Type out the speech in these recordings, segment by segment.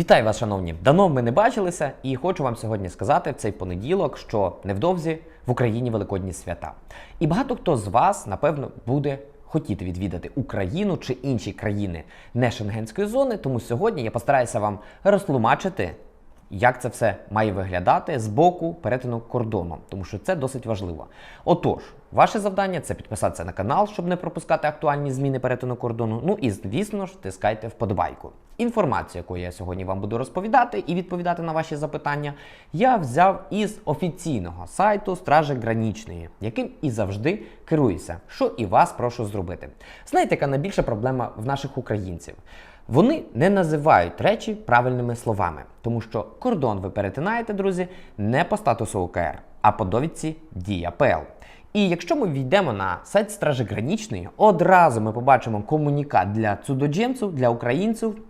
Вітаю вас, шановні! Давно ми не бачилися, і хочу вам сьогодні сказати в цей понеділок, що невдовзі в Україні великодні свята. І багато хто з вас, напевно, буде хотіти відвідати Україну чи інші країни не шенгенської зони. Тому сьогодні я постараюся вам розтлумачити, як це все має виглядати з боку перетину кордону, тому що це досить важливо. Отож, ваше завдання це підписатися на канал, щоб не пропускати актуальні зміни перетину кордону. Ну і звісно ж, тискайте вподобайку. Інформацію, яку я сьогодні вам буду розповідати і відповідати на ваші запитання, я взяв із офіційного сайту Стражі Гранічної, яким і завжди керуюся, що і вас прошу зробити. Знаєте, яка найбільша проблема в наших українців? Вони не називають речі правильними словами, тому що кордон ви перетинаєте, друзі, не по статусу ОКР, а по довідці Дія ПЛ. І якщо ми війдемо на сайт Стражі Гранічної, одразу ми побачимо комунікат для цудоджемців, для українців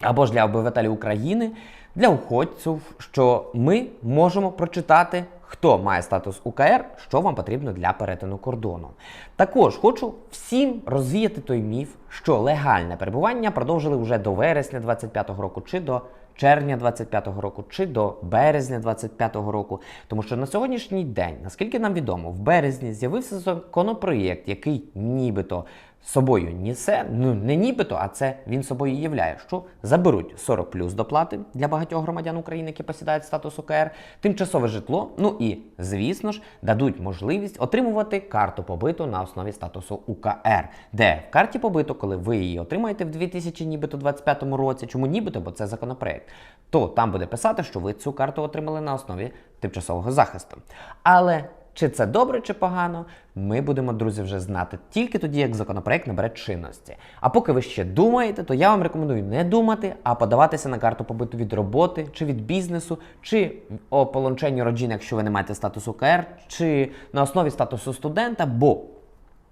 або ж для обивателів України, для уходців, що ми можемо прочитати, хто має статус УКР, що вам потрібно для перетину кордону. Також хочу всім розвіяти той міф, що легальне перебування продовжили вже до вересня 25-го року чи до червня 25-го року чи до березня 25-го року. Тому що на сьогоднішній день, наскільки нам відомо, в березні з'явився законопроєкт, який нібито собою несе, ну не нібито, а це він собою являє, що заберуть 40 плюс доплати для багатьох громадян України, які посідають статус ОКР, тимчасове житло. Ну і звісно ж дадуть можливість отримувати карту побиту на основі статусу УКР, де в карті побиту, коли ви її отримаєте в 2025 році, чому нібито, бо це законопроект, то там буде писати, що ви цю карту отримали на основі тимчасового захисту. Але чи це добре чи погано, ми будемо, друзі, вже знати тільки тоді, як законопроект набере чинності. А поки ви ще думаєте, то я вам рекомендую не думати, а подаватися на карту побиту від роботи, чи від бізнесу, чи о полонченню роджин, якщо ви не маєте статусу КР, чи на основі статусу студента, бо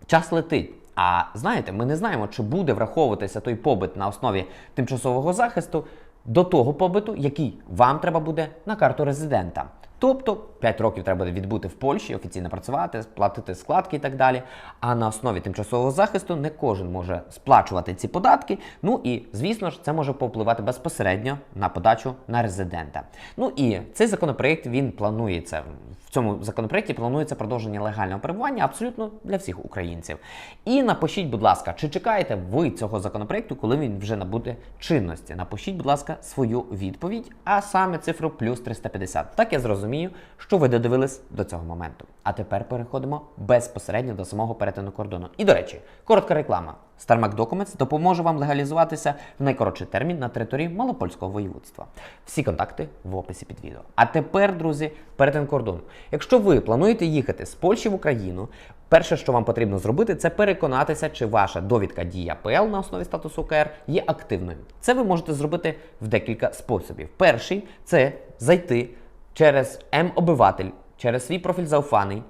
час летить. А знаєте, ми не знаємо, чи буде враховуватися той побит на основі тимчасового захисту до того побиту, який вам треба буде на карту резидента. Тобто 5 років треба буде відбути в Польщі, офіційно працювати, сплатити складки і так далі. А на основі тимчасового захисту не кожен може сплачувати ці податки. Ну і звісно ж, це може повпливати безпосередньо на подачу на резидента. Ну і цей законопроект він планується в цьому законопроекті. Планується продовження легального перебування абсолютно для всіх українців. І напишіть, будь ласка, чи чекаєте ви цього законопроекту, коли він вже набуде чинності? Напишіть, будь ласка, свою відповідь, а саме цифру плюс 350. Так я зрозумію, що ви додивились до цього моменту. А тепер переходимо безпосередньо до самого перетину кордону. І до речі, коротка реклама. StarMac Documents допоможе вам легалізуватися в найкоротший термін на території Малопольського воєводства. Всі контакти в описі під відео. А тепер, друзі, перетин кордону. Якщо ви плануєте їхати з Польщі в Україну, перше, що вам потрібно зробити, це переконатися, чи ваша довідка дія ПЛ на основі статусу КР є активною. Це ви можете зробити в декілька способів. Перший це зайти через М-обиватель, через свій профіль зауфаний,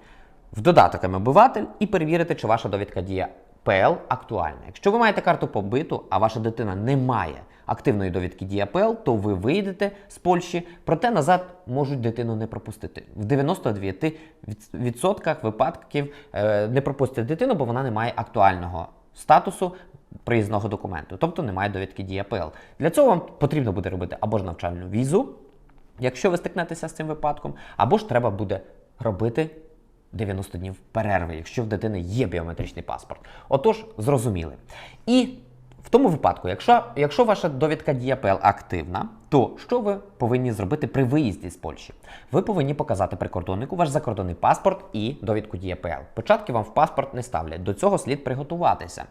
в додаток М-обиватель і перевірити, чи ваша довідка дія ПЛ актуальна. Якщо ви маєте карту побиту, а ваша дитина не має активної довідки дія ПЛ, то ви вийдете з Польщі, проте назад можуть дитину не пропустити. В 99% випадків е, не пропустять дитину, бо вона не має актуального статусу приїзного документу, тобто немає довідки дія ПЛ. Для цього вам потрібно буде робити або ж навчальну візу, якщо ви стикнетеся з цим випадком, або ж треба буде робити 90 днів перерви, якщо в дитини є біометричний паспорт. Отож, зрозуміли. І в тому випадку, якщо, якщо ваша довідка ДІАПЛ активна, то що ви повинні зробити при виїзді з Польщі? Ви повинні показати прикордоннику ваш закордонний паспорт і довідку ДІАПЛ. Початки вам в паспорт не ставлять. До цього слід приготуватися.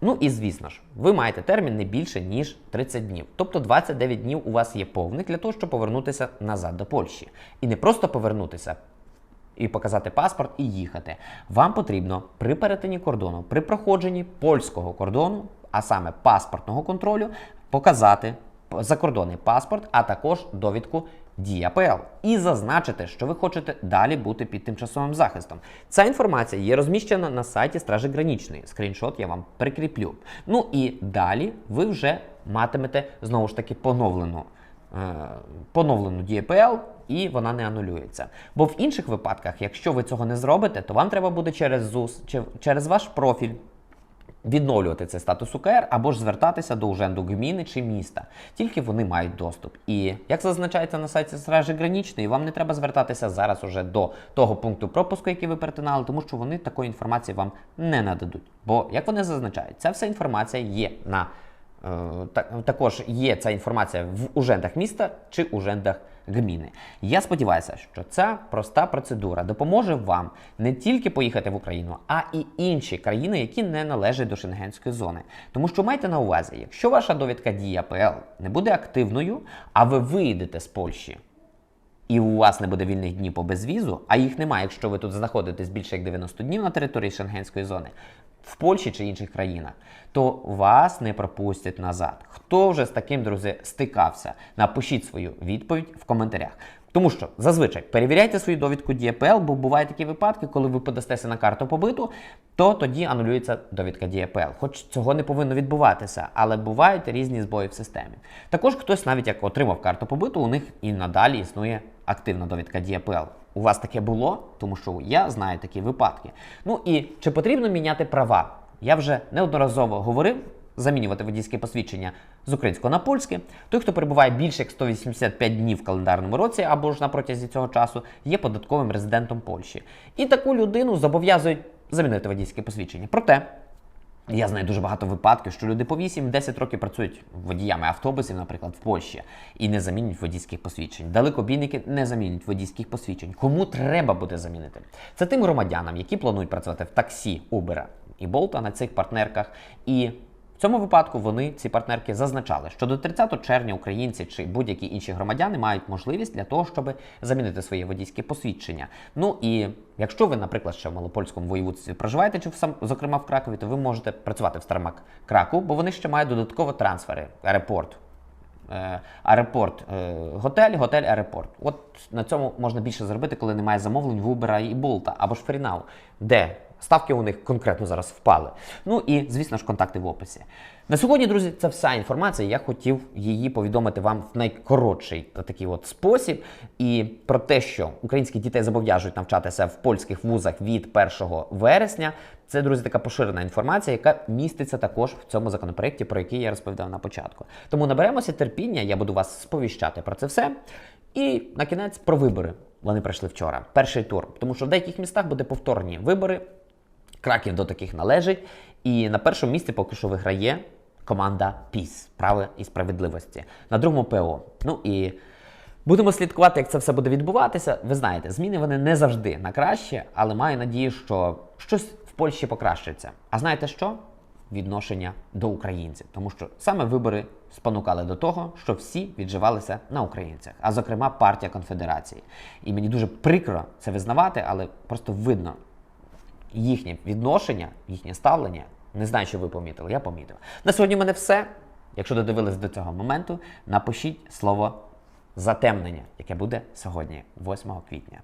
Ну і звісно ж, ви маєте термін не більше ніж 30 днів. Тобто 29 днів у вас є повних для того, щоб повернутися назад до Польщі. І не просто повернутися, і показати паспорт і їхати. Вам потрібно при перетині кордону, при проходженні польського кордону, а саме паспортного контролю, показати закордонний паспорт, а також довідку ПЛ і зазначити, що ви хочете далі бути під тимчасовим захистом. Ця інформація є розміщена на сайті Стражі Гранічної. Скріншот я вам прикріплю. Ну і далі ви вже матимете знову ж таки поновлену е, поновлену ДІПЛ, і вона не анулюється. Бо в інших випадках, якщо ви цього не зробите, то вам треба буде через ЗУС через ваш профіль відновлювати цей статус УКР або ж звертатися до уженду гміни чи міста. Тільки вони мають доступ. І як зазначається на сайті Стражі Гранічної, вам не треба звертатися зараз уже до того пункту пропуску, який ви перетинали, тому що вони такої інформації вам не нададуть. Бо, як вони зазначають, ця вся інформація є на також є ця інформація в ужендах міста чи ужендах гміни. Я сподіваюся, що ця проста процедура допоможе вам не тільки поїхати в Україну, а і інші країни, які не належать до шенгенської зони. Тому що майте на увазі, якщо ваша довідка дія ПЛ не буде активною, а ви виїдете з Польщі і у вас не буде вільних днів по безвізу, а їх немає, якщо ви тут знаходитесь більше як 90 днів на території Шенгенської зони, в Польщі чи інших країнах, то вас не пропустять назад. Хто вже з таким, друзі, стикався? Напишіть свою відповідь в коментарях. Тому що зазвичай перевіряйте свою довідку ДІПЛ, бо бувають такі випадки, коли ви подастеся на карту побиту, то тоді анулюється довідка ДІПЛ. Хоч цього не повинно відбуватися, але бувають різні збої в системі. Також хтось, навіть як отримав карту побиту, у них і надалі існує активна довідка ДІПЛ. У вас таке було, тому що я знаю такі випадки. Ну і чи потрібно міняти права? Я вже неодноразово говорив. Замінювати водійське посвідчення з українського на польське. Той, хто перебуває більше як 185 днів в календарному році або ж на протязі цього часу, є податковим резидентом Польщі. І таку людину зобов'язують замінити водійське посвідчення. Проте я знаю дуже багато випадків, що люди по 8-10 років працюють водіями автобусів, наприклад, в Польщі, і не замінюють водійських посвідчень. Далекобійники не замінюють водійських посвідчень. Кому треба буде замінити? Це тим громадянам, які планують працювати в таксі, Uber і Болта на цих партнерках. І в цьому випадку вони, ці партнерки, зазначали, що до 30 червня українці чи будь-які інші громадяни мають можливість для того, щоб замінити своє водійське посвідчення. Ну і якщо ви, наприклад, ще в малопольському воєводстві проживаєте, чи в сам, зокрема в Кракові, то ви можете працювати в Стармак Краку, бо вони ще мають додатково трансфери, аеропорт. Е, Аеропорт, е, готель, готель, аеропорт. От на цьому можна більше зробити, коли немає замовлень в Uber і Болта або ж Фрінау, де ставки у них конкретно зараз впали. Ну і, звісно ж, контакти в описі. На сьогодні, друзі, це вся інформація. Я хотів її повідомити вам в найкоротший такий от спосіб. І про те, що українських дітей зобов'яжуть навчатися в польських вузах від 1 вересня. Це, друзі, така поширена інформація, яка міститься також в цьому законопроекті, про який я розповідав на початку. Тому наберемося терпіння, я буду вас сповіщати про це все. І на кінець про вибори. Вони пройшли вчора. Перший тур. Тому що в деяких містах буде повторні вибори. Краків до таких належить. І на першому місці поки що виграє команда ПІС право і справедливості. На другому ПО. Ну і будемо слідкувати, як це все буде відбуватися. Ви знаєте, зміни вони не завжди на краще, але маю надію, що щось в Польщі покращиться. А знаєте що? Відношення до українців, тому що саме вибори спонукали до того, що всі відживалися на українцях, а зокрема партія конфедерації. І мені дуже прикро це визнавати, але просто видно, їхнє відношення, їхнє ставлення. Не знаю, що ви помітили. Я помітив. На сьогодні в мене все. Якщо додивились до цього моменту, напишіть слово затемнення, яке буде сьогодні, 8 квітня.